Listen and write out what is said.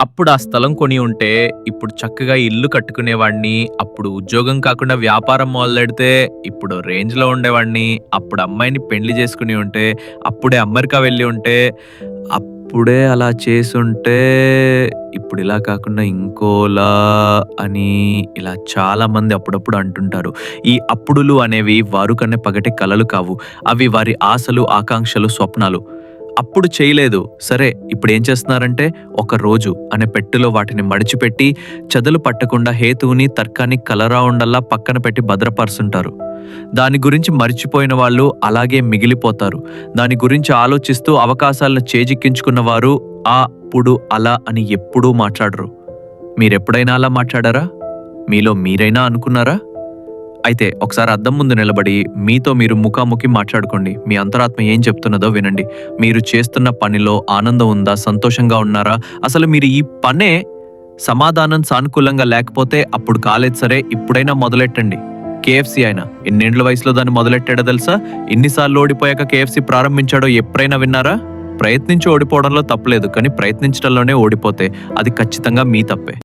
అప్పుడు ఆ స్థలం కొని ఉంటే ఇప్పుడు చక్కగా ఇల్లు కట్టుకునేవాడిని అప్పుడు ఉద్యోగం కాకుండా వ్యాపారం మొదలెడితే ఇప్పుడు రేంజ్లో ఉండేవాడిని అప్పుడు అమ్మాయిని పెళ్ళి చేసుకుని ఉంటే అప్పుడే అమెరికా వెళ్ళి ఉంటే అప్పుడే అలా చేసుంటే ఇప్పుడు ఇలా కాకుండా ఇంకోలా అని ఇలా చాలా మంది అప్పుడప్పుడు అంటుంటారు. ఈ అప్పుడులు అనేవి వారు కన్నా పగటి కలలు కావు. అవి వారి ఆశలు ఆకాంక్షలు స్వప్నాలు. అప్పుడు చేయలేదు. సరే ఇప్పుడు ఏం చేస్తున్నారంటే ఒక రోజు అనే పెట్టెలో వాటిని మడిచిపెట్టి చదులు పట్టకుండా హేతువుని తర్కాన్ని కలరా ఉండల్లా పక్కన పెట్టి భద్రపరుచుంటారు దాని గురించి మర్చిపోయిన వాళ్ళు అలాగే మిగిలిపోతారు. దాని గురించి ఆలోచిస్తూ అవకాశాలను చేజిక్కించుకున్న వారు ఆ అప్పుడు అలా అని ఎప్పుడూ మాట్లాడరు. మీరెప్పుడైనా అలా మాట్లాడారా? మీలో మీరైనా అనుకున్నారా? అయితే ఒకసారి అద్దం ముందు నిలబడి మీతో మీరు ముఖాముఖి మాట్లాడుకోండి. మీ అంతరాత్మ ఏం చెప్తున్నదో వినండి. మీరు చేస్తున్న పనిలో ఆనందం ఉందా? సంతోషంగా ఉన్నారా? అసలు మీరు ఈ పనే సమాధానం సానుకూలంగా లేకపోతే అప్పుడు కాలేదు సరే ఇప్పుడైనా మొదలెట్టండి. కేఎఫ్సీ అయినా. ఎన్నేండ్ల వయసులో దాన్ని మొదలెట్టాడో తెలుసా? ఎన్నిసార్లు ఓడిపోయాక కేఎఫ్సి ప్రారంభించాడో ఎప్పుడైనా విన్నారా? ప్రయత్నించి ఓడిపోవడంలో తప్పలేదు కానీ ప్రయత్నించడంలోనే ఓడిపోతే అది ఖచ్చితంగా మీ తప్పే.